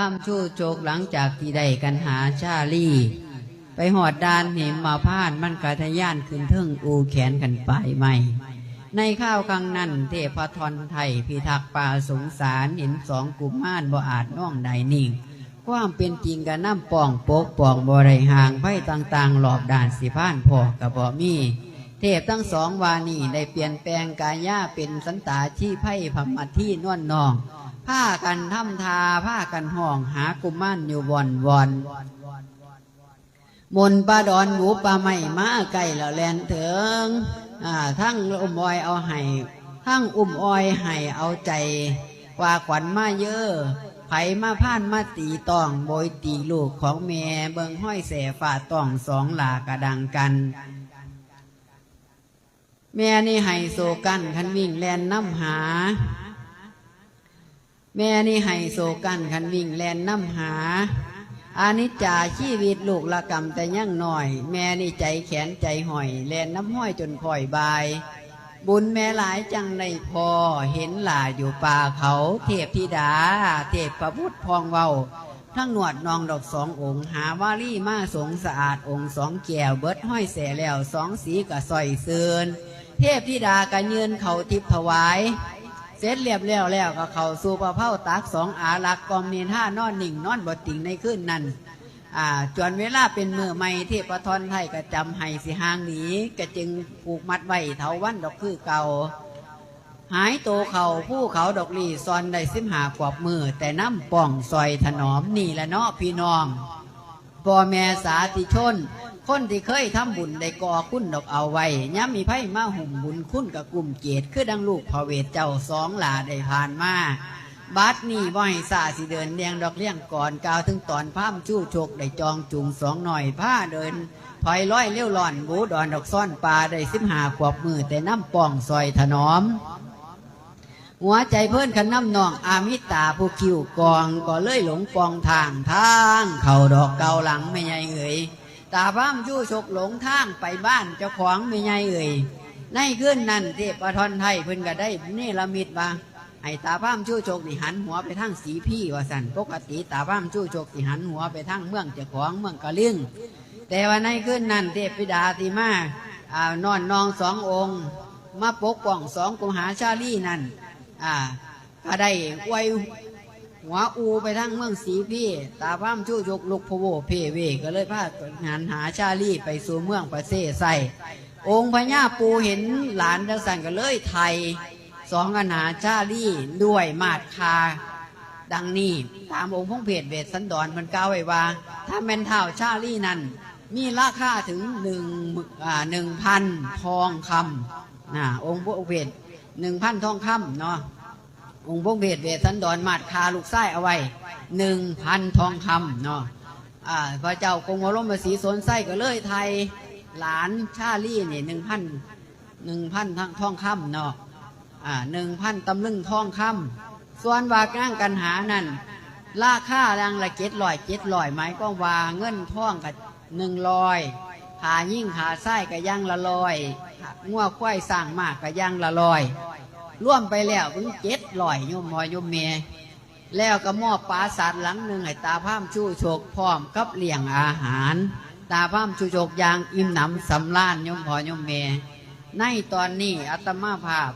พามชู้โจกหลังจากที่ได้กันหาชาลีไปหอดดานเหิมมาพานมันกระทะย่านขึ้นเทิงอูแขนกันไปใหม่ ในข้าวกลางนั้นเทพทรไทยพิทักษ์ป่าสงสารเห็นสองกลุ่มม่านบ่อาจน้องใดนิ่ง ความเป็นจริงกันน้ำป่องโปกป่องบ่ไรห่างไพ่ต่างๆ หลอบด่านสิพานพอกับบ่มีเทพทั้งสองวานีได้เปลี่ยนแปลงกายาเป็นสันตาที่ไพ่พมัดที่นวลนอง ผ้ากันทำทาผ้ากันห้องหากุมม่านอยู่วอนวอนมนปลาดอนหมูปลาไม่มาไก่แล้วแลนเถิงอ่าทั้งอุ้มอ้อยเอาให้ทั้งอุ้มอ้อยให้เอาใจกว่าขวัญมาเยอะไผมาพ่านมาตีตองโบยตีลูกของแม่เบิงห้อยแสฝ่าตองสองหลากระดังกัน แม่นี่ให้โซกันคันวิ่งแลนน้ำหา แม่นี่ให้โซกันคันวิ่งแลนน้ำหาอานิจจาชีวิตลูกละกรรมแต่ยั่งหน่อย แม่นี่ใจแขนใจห่อยแลนน้ำห้อยจนคอยบาย บุญแม่หลายจังในพอเห็นหลาอยู่ป่าเขา เทพธิดา เทพประพุทธพองเว้าทั้งหนวดนองดอกสององค์ หาวาลี่มาสงสะอาดองค์สองแก้วเบิดห้อยแสแล้วสองสีกะสอยเสือนเทพธิดากะยืนเขาทิพถวาย เสร็จเรียบแล้วแล้วก็เข้าสู่ประเภาตักสองอาลักกอมเนียนห้านอนหนิ่งนอนบดติ่งในคืนนั้นอ่าจวนเวลาเป็นมือไม่เทพทรไทยก็จำให้สิหางหนีก็จึงผูกมัดไว้เถาวันดอกคือเก่า หายโตเขาผู้เขาดอกลีซอนได้สิมหากวบมือ แต่น้ำป่องซอยถนอมนี่ละเนาะพี่น้องพ่อแม่สาธิชน คนที่เคยทำบุญได้ก่อคุณดอกเอาไว้ย้ำมีไพ่มาหุ่มบุญคุณกับกลุ่มเกตคือดังลูกพระเวทเจ้าสองหลาได้ผ่านมาบัดนี่บ่ให้สาสิเดินเลียงดอกเลี้ยงก่อนกล่าวถึงตอนพามชู้โชกได้จองจุงสองหน่อยผ้าเดินถอยร้อยเลี้ยวหล่อนบูดอนดอกซ่อนปลาได้สิมหากวบมือแต่น้ำป่องซอยถนอม หัวใจเพื่อนขันน้ำนองอามิตาผู้คิวกองก็เลยหลงปองทางทาง เข่าดอกเกาหลังไม่ใหญ่เอ่ย ตาพร่ำชู้ชกหลงทางไปบ้านเจ้าของไม่ใหญ่เอ่ยในขึ้นนั่นเทพทรไทยเพิ่นก็ได้เนรมิตว่าไอ้ตาพร่ำชู้ชกนี่หันหัวไปทางสีพี่ว่าสันปกติตาพร่ำชู้ชกที่หันหัวไปทางเมืองเจ้าของเมืองกะลึงแต่ว่าในขึ้นนั่นเทพธิดาติมาอ่านอนนองสององค์ มาปกป้องสองกุมหาชาลีนั่นอ่าก็ได้อวย หัวอูไปทั้งเมืองสีพี่ ตาพร่ำชู้ยกลุกพโวเพเวก็เลยพาหานหาชาลีไปสู่เมืองประเสใส่องค์พญาปูเห็นหลานจังสันก็เลยไทย สองกันหาชาลีด้วยมาดคา ดังนี้ตามองค์พงเพศเวทสันดรมันกล่าวไว้ว่า ถ้าแมนเท่าชาลีนั้นมีราคาถึงหนึ่งหนึ่งพันทองคำนะองค์พงเพศหนึ่งพันทองคำเนาะ องค์พงเพศเวทสันดรมาดคาลูกไส้เอาไว้หนึ่งพันทองคำเนาะพระเจ้ากรมวรมศรีสนไส้ก็เลยไทยหลานชาลี่เนี่ยหนึ่งพันหนึ่งพันทองคำเนาะหนึ่งพันตำลึงทองคำส่วนวากนั่งกันหานั่นราคาดังละเจ็ดลอยเจ็ดลอยไม้ก็วาเงินท่องกับหนึ่งลอยขายิ่งขาไส้กับย่างละลอยงัวควายสร้างมากกับย่างละลอยร่วมไปแล้วถึงเจ็ด ลอยยมมอยยมเมยแล้วก็มอบปราสาทหลังหนึ่งให้ตาพร่ามชู้โชกพร้อมกับเลี้ยงอาหาร ตาพร่ามชู้โชกยางอิ่มหนำสำล้านยมพอยมเมยในตอนนี้อัตมาภาพ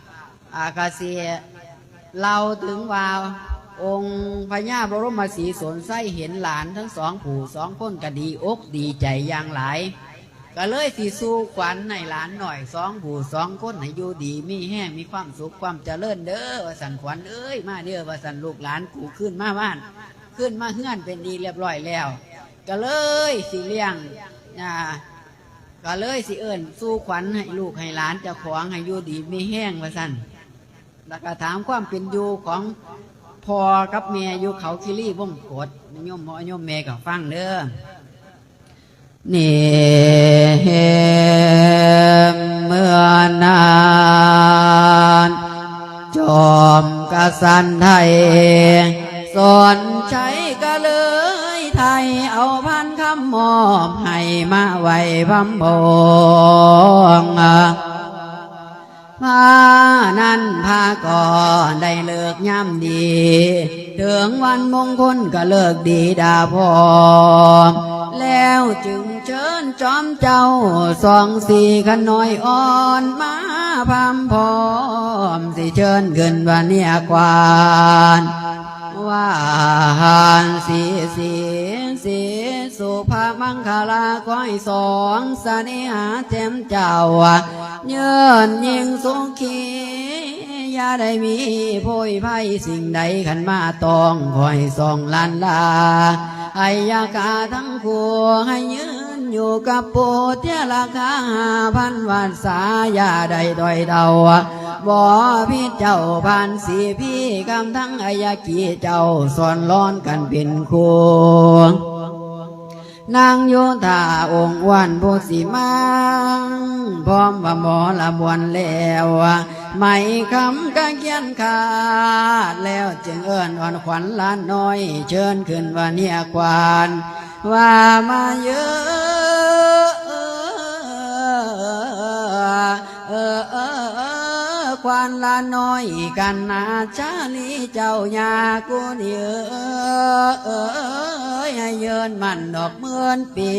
อากาเซียเราถึงว่าองค์พญาบรมศรีสนไส้เห็นหลานทั้งสองผู้สองคนก็ดีอกดีใจอย่างหลาย ก็เลยสิสู้ขวัญในหลานหน่อยสองผู้สองคนให้อยู่ดี มีแห้งมีความสุขความเจริญเด้อว่าสันขวัญเอ้ยมาเด้อว่าสันลูกหลานกูขึ้นมาบ้าน ขึ้นมาเฮือนเป็นดีเรียบร้อยแล้ว ก็เลยสิเลี้ยงอ่าก็เลยสิเอิญสู้ขวัญให้ลูกให้หลานเจ้าของให้อยู่ดีมีแห้งว่าสันแล้วก็ถามความเป็นอยู่ของพ่อกับแม่อยู่เขาคิรีวงกดโยมพ่อโยมแม่ก็ฟังเด้อ นี่เมื่อนานจอมกษันไทยสอนใช้ก็เลยไทยเอาพันคำมอบให้มาไว้พำพงพานั้นพาก่อนได้เลิกย่ำดี ถึงวันมงคลก็เลิกดีดาพอแล้วจึง เชิญจอมเจ้าสองสี่ขันน้อยอ่อนมาพามพร้อมสิเชิญขึ้นวันเนียกวานว่าหานสีสีสีสุภามังคลาก้อยสองสนิหาเต็มเจ้าเยินยิงสุขีอย่าได้มีโพยภัยสิ่งใดขันมาตองคอยส่องลันลาให้ยากาทั้งคู่ให้ยืน อยู่กับปูเทียราคาห้าพันวันสาย่าได้ดอยเดาบ่พี่เจ้าผ่านสีพี่กำทั้งอายากีเจ้าสอนร้อนกันเป็นคู่นางโยธาองค์วันผู้สีมังพร้อมว่าหมอละบวนแล้วไม่คำก็เขียนขาดแล้วจึงเอิ้นอ่อนขวัญล้านน้อย เชิญขึ้นว่าเนี่ยควาน ว่ามาเยอะเออเออควานลานน้อยกันนาชาลีเจ้ายากูเยอะเออให้เยินมันดอกเมื่อนปี